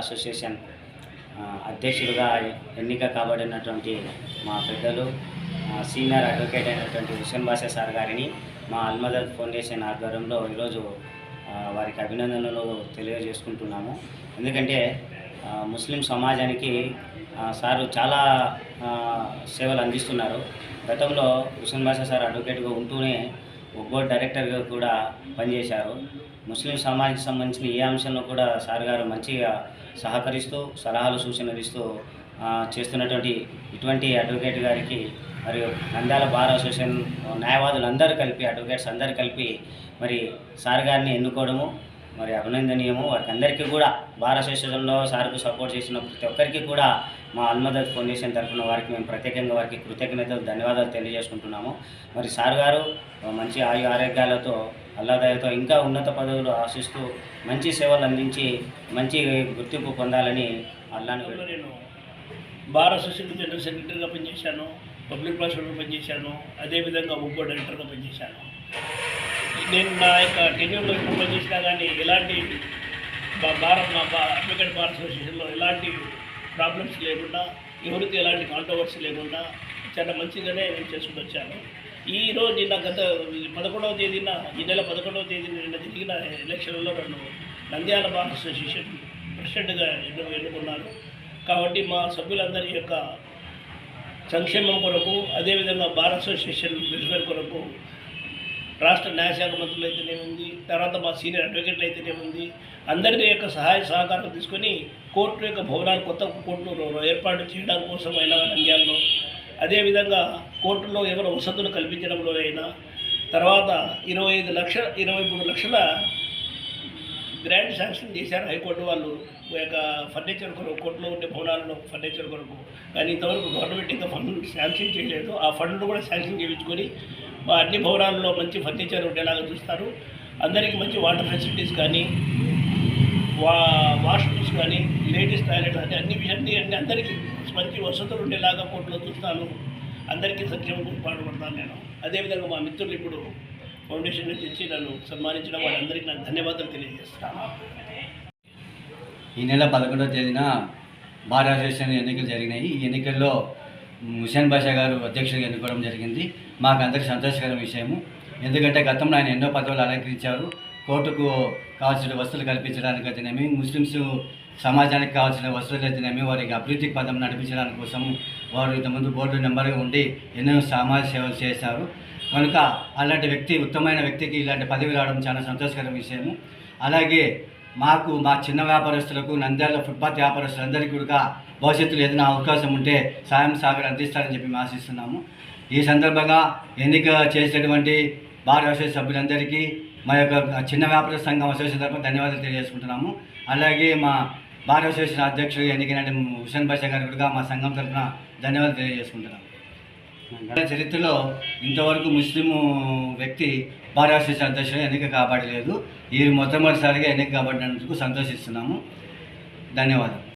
Association అధ్యక్షులుగా ఎన్నిక కాబడినటువంటి మా పెద్దలు సీనియర్ అడ్వకేట్ అయినటువంటి హుసేన్ బాషా సార్ గారిని మా అల్మదర్ ఫౌండేషన్ ఆధ్వర్యంలో ఈరోజు వారికి అభినందనలు తెలియజేసుకుంటున్నాము. ఎందుకంటే ముస్లిం సమాజానికి సారు చాలా సేవలు అందిస్తున్నారు. గతంలో హుసేన్ బాషా సార్ అడ్వకేట్గా ఉంటూనే బోర్డు డైరెక్టర్గా కూడా పనిచేశారు. ముస్లిం సమాజానికి సంబంధించిన ఏ అంశంలో కూడా సార్ గారు మంచిగా సహకరిస్తూ సలహాలు సూచనలు ఇస్తూ చేస్తున్నటువంటి ఇటువంటి అడ్వకేట్ గారికి మరియు నంద్యాల బార్ అసోసియేషన్ న్యాయవాదులు అందరూ కలిపి అడ్వకేట్స్ అందరూ కలిపి మరి సార్ గారిని ఎన్నుకోవడము మరి అభినందనీయము. వారికి అందరికీ కూడా బార్ అసోసియేషన్లో సార్కు సపోర్ట్ చేసిన ప్రతి ఒక్కరికి కూడా మా అల్మదత్ ఫౌండేషన్ తరఫున వారికి మేము ప్రత్యేకంగా వారికి కృతజ్ఞతలు ధన్యవాదాలు తెలియజేసుకుంటున్నాము. మరి సార్ గారు మంచి ఆయు ఆరోగ్యాలతో అల్లాదయతో ఇంకా ఉన్నత పదవులు ఆశిస్తూ మంచి సేవలు అందించి మంచి గుర్తింపు పొందాలని అల్లాని నేను బార్ అసోసియేషన్ జనరల్ సెక్రటరీగా పనిచేశాను పబ్లిక్ ప్రాసిక్యూటర్గా పనిచేశాను అదేవిధంగా ఉప్పో డైరెక్టర్గా పనిచేశాను. నేను నా యొక్క టెన్యూర్లో ఇప్పుడు చేసినా కానీ ఎలాంటి భారత్ మా అడ్వకేట్ బార్ అసోసియేషన్లో ఎలాంటి ప్రాబ్లమ్స్ లేకుండా ఎవరికి ఎలాంటి కాంట్రవర్సీ లేకుండా చాలా మంచిగానే నేను చేసుకుంటూ వచ్చాను. ఈ రోజు నిన్న గత పదకొండవ తేదీన ఈ నెల పదకొండవ తేదీన నిన్న జరిగిన ఎలక్షన్లో నన్ను నంద్యాల బార్ అసోసియేషన్ ప్రెసిడెంట్గా ఎన్ను ఎన్నుకున్నారు. కాబట్టి మా సభ్యులందరి యొక్క సంక్షేమం కొరకు అదేవిధంగా బార్ అసోసియేషన్ వెల్ఫేర్ కొరకు రాష్ట్ర న్యాయశాఖ మంత్రులు అయితేనేముంది తర్వాత మా సీనియర్ అడ్వకేట్లు అయితేనేముంది అందరి యొక్క సహాయ సహకారం తీసుకొని కోర్టు యొక్క భవనాలు కొత్త కోర్టును ఏర్పాటు చేయడం కోసం అయినా నంద్యాలలో అదేవిధంగా కోర్టులో ఎవరు వసతులు కల్పించడంలో అయినా. తర్వాత ఇరవై ఐదు లక్షల ఇరవై మూడు లక్షల గ్రాండ్ శాంక్షన్ చేశారు హైకోర్టు వాళ్ళు. యొక్క ఫర్నిచర్ కొరకు కోర్టులో ఉండే భవనాలను ఫర్నిచర్ కొరకు. కానీ ఇంతవరకు గవర్నమెంట్ ఇంకా ఫండ్ శాంక్షన్ చేయలేదు. ఆ ఫండ్ను కూడా శాంక్షన్ చేయించుకొని అన్ని భవనాల్లో మంచి ఫర్నిచర్ ఉండేలాగా చూస్తారు. అందరికీ మంచి వాటర్ ఫెసిలిటీస్ కానీ వా వాష్రూమ్స్ కానీ లేడీస్ టాయిలెట్ కానీ అన్ని అన్ని అన్ని అందరికీ మంచి వసతులు ఉండేలాగా కోర్టులో చూస్తాను అందరికీ సంక్షేమం పాటుపడతాను నేను. అదేవిధంగా మా మిత్రులు ఇప్పుడు ఫౌండేషన్ నుంచి ఇచ్చి నన్ను సన్మానించిన వాళ్ళందరికీ నాకు ధన్యవాదాలు తెలియజేస్తాను ఈ నెల పదకొండవ తేదీన బార్ అసోసియేషన్ ఎన్నికలు జరిగినాయి. ఈ ఎన్నికల్లో హుసేన్ బాషా గారు అధ్యక్షుడిగా ఎన్నుకోవడం జరిగింది. మాకు అందరికీ సంతోషకర విషయము. ఎందుకంటే గతంలో ఆయన ఎన్నో పదవులు అలంకరించారు. కోర్టుకు కావాల్సిన వసతులు కల్పించడానికి అయితేనేమి ముస్లిమ్స్ సమాజానికి కావాల్సిన వసతులు అయితేనేమి వారికి అభివృద్ధి పదం నడిపించడానికి కోసం వారు ఇంతకుముందు బోర్డు నెంబర్గా ఉండి ఎన్నో సమాజ సేవలు చేశారు. కనుక అలాంటి వ్యక్తి ఉత్తమమైన వ్యక్తికి ఇలాంటి పదవి రావడం చాలా సంతోషకర విషయము. అలాగే మాకు మా చిన్న వ్యాపారస్తులకు నంద్యాల ఫుట్పాత్ వ్యాపారస్తులందరికీ కూడా భవిష్యత్తులో ఏదైనా అవకాశం ఉంటే సాయం సాగర్ అందిస్తారని చెప్పి మేము ఆశిస్తున్నాము. ఈ సందర్భంగా ఎన్నిక చేసేటువంటి బార్ అసోసియేషన్ సభ్యులందరికీ మా యొక్క చిన్న వ్యాపార సంఘం అసోసియేషన్ తరఫున ధన్యవాదాలు తెలియజేసుకుంటున్నాము. అలాగే మా బార్ అసోసియేషన్ అధ్యక్షుడు ఎన్నికైన హుసేన్ బాషా గారు కూడా మా సంఘం తరఫున ధన్యవాదాలు తెలియజేసుకుంటున్నాము. చరిత్రలో ఇంతవరకు ముస్లిం వ్యక్తి బార్ అసోసియేషన్ అధ్యక్షుడు ఎన్నిక కాబడలేదు. వీరు మొట్టమొదటిసారిగా ఎన్నిక కాబడినందుకు సంతోషిస్తున్నాము. ధన్యవాదాలు.